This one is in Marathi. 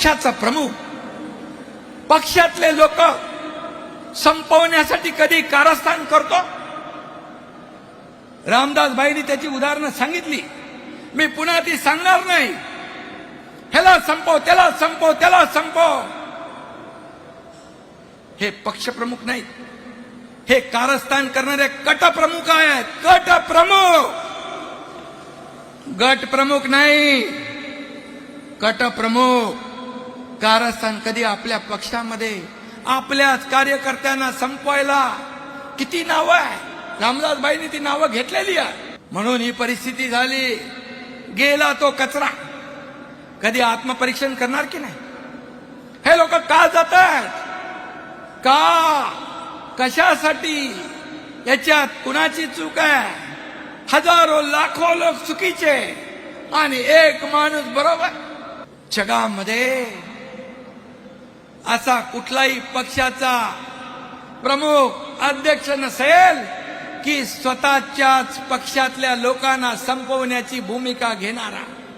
पक्षाचा प्रमुख. पक्षातले लोक संपवण्यासाठी कधी कारस्थान करतो? रामदास भाईनी त्याची उदाहरणं सांगितली. मी पुन्हा ती सांगणार नाही. ह्याला संपव त्याला संपव त्याला संपव. हे पक्षप्रमुख नाही हे कारस्थान करणारे कट प्रमुख आहेत. कट प्रमुख. गट प्रमुख नाही. कट प्रमुख. कारस्थान कधी आपल्या पक्षामध्ये आपल्याच कार्यकर्त्यांना संपवायला. किती नावं आहे? रामदासबाईंनी ती नावं घेतलेली आहे. म्हणून ही परिस्थिती झाली. गेला तो कचरा. कधी आत्मपरीक्षण करणार की नाही? हे लोक का जात आहेत? का? कशासाठी? याच्यात कुणाची चूक आहे? हजारो लाखो लोक चुकीचे. आणि एक माणूस बरोबर. जगामध्ये असा कुठलाही पक्षाचा प्रमुख अध्यक्ष नसेल की स्वतःच्याच पक्षातल्या लोकांना संपवण्याची भूमिका घेणारा.